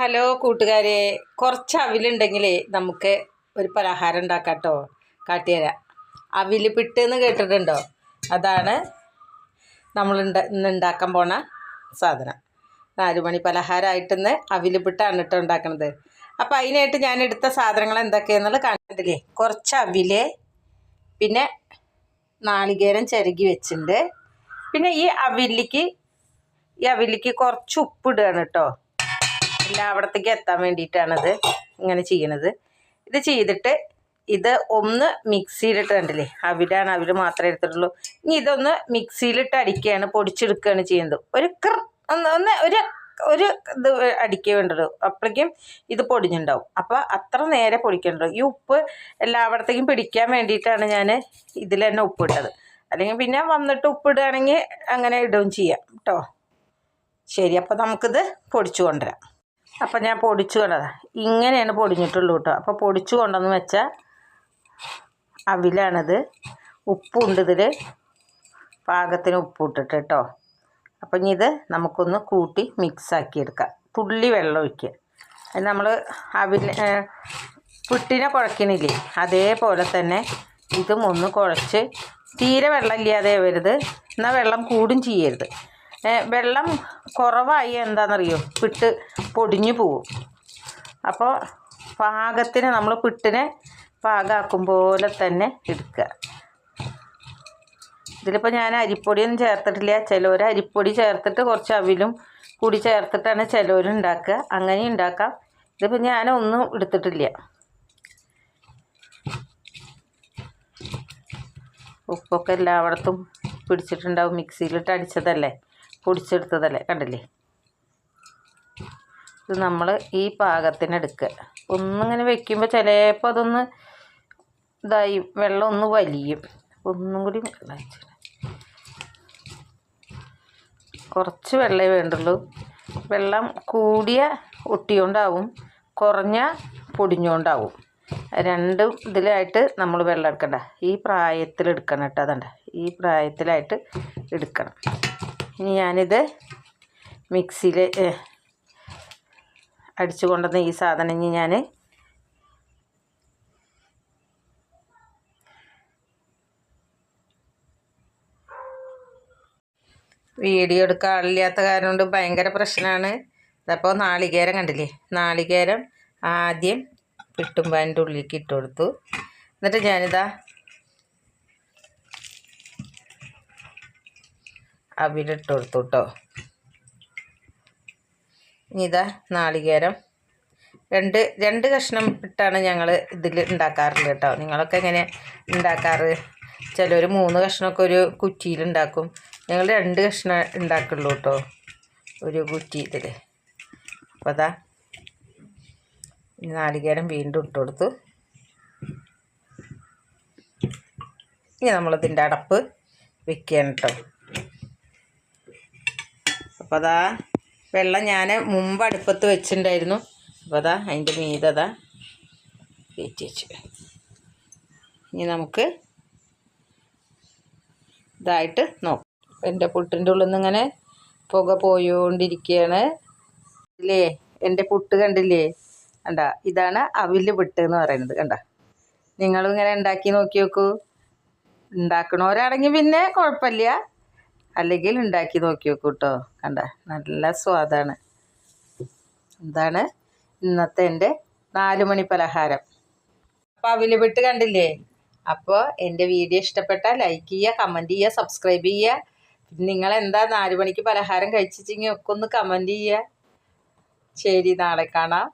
Hello കൂട്ടുകാരെ കുറച്ച് അവിലുണ്ടെങ്കിൽ നമുക്ക് ഒരു പലഹാരം ഉണ്ടാക്കാം കേട്ടോ കാട്ടിയരാ അവിൽ പിട്ട് എന്ന് കേട്ടിട്ടുണ്ടോ? അതാണ് നമ്മൾ ഇന്ന് പോണ സാധനം. നാലുമണി പലഹാരമായിട്ടിന്ന് അവിൽ പിട്ടാണ് കേട്ടോ ഉണ്ടാക്കണത്. അപ്പം അതിനായിട്ട് ഞാൻ എടുത്ത സാധനങ്ങൾ എന്തൊക്കെയാണെന്നുള്ളത് കണ്ടില്ലേ കുറച്ച് അവിൽ പിന്നെ നാളികേരം ചിരകി വെച്ചിട്ടുണ്ട് പിന്നെ ഈ അവിലിക്ക് ഈ അവിലിക്ക് കുറച്ച് ഉപ്പിടുകയാണ് കേട്ടോ എല്ലായിടത്തേക്ക് എത്താൻ വേണ്ടിയിട്ടാണത് ഇങ്ങനെ ചെയ്യണത്. ഇത് ചെയ്തിട്ട് ഇത് ഒന്ന് മിക്സിയിലിട്ട് കണ്ടില്ലേ അവിൽ മാത്രമേ എടുത്തിട്ടുള്ളൂ. ഇനി ഇതൊന്ന് മിക്സിയിലിട്ട് അടിക്കുകയാണ് പൊടിച്ചെടുക്കുകയാണ് ചെയ്യുന്നത്. ഒരു കർ ഒന്ന് ഒന്ന് ഒരു ഒരു ഇത് അടിക്കേ വേണ്ടുള്ളൂ അപ്പോഴേക്കും ഇത് പൊടിഞ്ഞുണ്ടാവും. അപ്പോൾ അത്ര നേരെ പൊടിക്കണ്ടോ ഈ ഉപ്പ് എല്ലായിടത്തേക്കും പിടിക്കാൻ വേണ്ടിയിട്ടാണ് ഞാൻ ഇതിൽ തന്നെ ഉപ്പിട്ടത് അല്ലെങ്കിൽ പിന്നെ വന്നിട്ട് ഉപ്പിടുകയാണെങ്കിൽ അങ്ങനെ ഇടുകയും ചെയ്യാം കേട്ടോ ശരി അപ്പോൾ നമുക്കിത് പൊടിച്ചു കൊണ്ടുവരാം. അപ്പം ഞാൻ പൊടിച്ചു കൊണ്ടതാ. ഇങ്ങനെയാണ് പൊടിഞ്ഞിട്ടുള്ളൂ കേട്ടോ. അപ്പോൾ പൊടിച്ചു കൊണ്ടെന്ന് വെച്ചാൽ അവിലാണിത്. ഉപ്പുണ്ട് ഇതിൽ പാകത്തിന് ഉപ്പിട്ടിട്ട് കേട്ടോ. അപ്പം ഇനി ഇത് നമുക്കൊന്ന് കൂട്ടി മിക്സാക്കി എടുക്കാം തുള്ളി വെള്ളം ഒഴിക്കുക. അത് നമ്മൾ അവിൽ പുട്ടിനെ കുഴക്കണില്ലേ? അതേപോലെ തന്നെ ഇതും ഒന്ന് കുഴച്ച് തീരെ വെള്ളം ഇല്ലാതെ വരുത് എന്നാൽ വെള്ളം കൂടും ചെയ്യരുത്. വെള്ളം കുറവായി എന്താണെന്നറിയോ പിട്ട് പൊടിഞ്ഞു പോവും. അപ്പോൾ പാകത്തിന് നമ്മൾ പിട്ടിനെ പാകമാക്കും പോലെ തന്നെ എടുക്കുക. ഇതിലിപ്പോൾ ഞാൻ അരിപ്പൊടിയൊന്നും ചേർത്തിട്ടില്ല. ചിലവർ അരിപ്പൊടി ചേർത്തിട്ട് കുറച്ച് അവിലും കൂടി ചേർത്തിട്ടാണ് ചിലവർ ഉണ്ടാക്കുക. അങ്ങനെ ഉണ്ടാക്കാം. ഇതിപ്പോൾ ഞാനൊന്നും എടുത്തിട്ടില്ല. ഉപ്പൊക്കെ എല്ലായിടത്തും പിടിച്ചിട്ടുണ്ടാവും. മിക്സിയിലിട്ട് അടിച്ചതല്ലേ? പൊടിച്ചെടുത്തതല്ലേ? കണ്ടില്ലേ? ഇത് നമ്മൾ ഈ പാകത്തിന് എടുക്കുക. ഒന്നിങ്ങനെ വെക്കുമ്പോൾ ചിലപ്പോൾ അതൊന്ന് ഇതായി വെള്ളം ഒന്ന് വലിയും. ഒന്നും കൂടി കുറച്ച് വെള്ളമേ വേണ്ടുള്ളൂ. വെള്ളം കൂടിയ ഒട്ടിയോണ്ടാവും കുറഞ്ഞ പൊടിഞ്ഞോണ്ടാവും. രണ്ടും ഇതിലായിട്ട് നമ്മൾ വെള്ളം എടുക്കണ്ട. ഈ പ്രായത്തിൽ എടുക്കണം കേട്ടോ അതണ്ട. ഈ പ്രായത്തിലായിട്ട് എടുക്കണം. ഇനി ഞാനിത് മിക്സിയിൽ അടിച്ചു കൊണ്ടുവന്ന ഈ സാധനം ഇനി ഞാൻ വീഡിയോ എടുക്കാൻ ആളില്ലാത്ത കാരണം കൊണ്ട് ഭയങ്കര പ്രശ്നമാണ്. അതപ്പോൾ നാളികേരം കണ്ടില്ലേ? നാളികേരം ആദ്യം പിട്ടുമ്പാന്റെ ഉള്ളിലേക്ക് ഇട്ട് കൊടുത്തു. എന്നിട്ട് ഞാനിതാ അവിലിട്ട് കൊടുത്തു കേട്ടോ ഇനി ഇതാ നാളികേരം. രണ്ട് രണ്ട് കഷ്ണം ഇട്ടാണ് ഞങ്ങൾ ഇതിൽ ഉണ്ടാക്കാറുള്ളത് കേട്ടോ. നിങ്ങളൊക്കെ എങ്ങനെ ഉണ്ടാക്കാറ്? ചിലർ മൂന്ന് കഷ്ണമൊക്കെ ഒരു കുറ്റിയിൽ ഉണ്ടാക്കും. ഞങ്ങൾ രണ്ട് കഷ്ണം ഉണ്ടാക്കുള്ളൂ കേട്ടോ ഒരു കുറ്റി ഇതിൽ. അപ്പോൾ അതാ നാളികേരം വീണ്ടും ഇട്ട് കൊടുത്തു. ഇനി നമ്മളിതിന്റെ അടപ്പ് വെക്കുകയാണ് കേട്ടോ. അപ്പോൾ അതാ വെള്ളം ഞാൻ മുമ്പ് അടുപ്പത്ത് വെച്ചിട്ടുണ്ടായിരുന്നു അപ്പോൾ അതാ അതിന്റെ മീതതാ കയറ്റി വെച്ച്. ഇനി നമുക്ക് ഇതായിട്ട് നോക്കാം. എന്റെ പുട്ടിന്റെ ഉള്ളിൽ നിന്ന് ഇങ്ങനെ പുക പോയോണ്ടിരിക്കുകയാണ് ഇല്ലേ? എന്റെ പുട്ട് കണ്ടില്ലേ? കണ്ട? ഇതാണ് അവിൽ പുട്ട് എന്ന് പറയുന്നത്. കണ്ട? നിങ്ങളും ഇങ്ങനെ ഉണ്ടാക്കി നോക്കി നോക്കൂ ഉണ്ടാക്കണവരാണെങ്കിൽ പിന്നെ കുഴപ്പമില്ല. അല്ലെങ്കിൽ ഉണ്ടാക്കി നോക്കി നോക്കൂ കേട്ടോ. കണ്ട നല്ല സ്വാദാണ്. എന്താണ് ഇന്നത്തെ എന്റെ നാല് മണി പലഹാരം. അപ്പോൾ അവിൽ വിട്ട് കണ്ടില്ലേ? അപ്പോൾ എന്റെ വീഡിയോ ഇഷ്ടപ്പെട്ടാൽ ലൈക്ക് ചെയ്യുക കമന്റ് ചെയ്യുക സബ്സ്ക്രൈബ് ചെയ്യുക. നിങ്ങൾ എന്താ നാല് മണിക്ക് പലഹാരം കഴിച്ചിട്ടെങ്കിൽ ഒക്കെ ഒന്ന് കമന്റ് ചെയ്യുക. ശരി നാളെ കാണാം.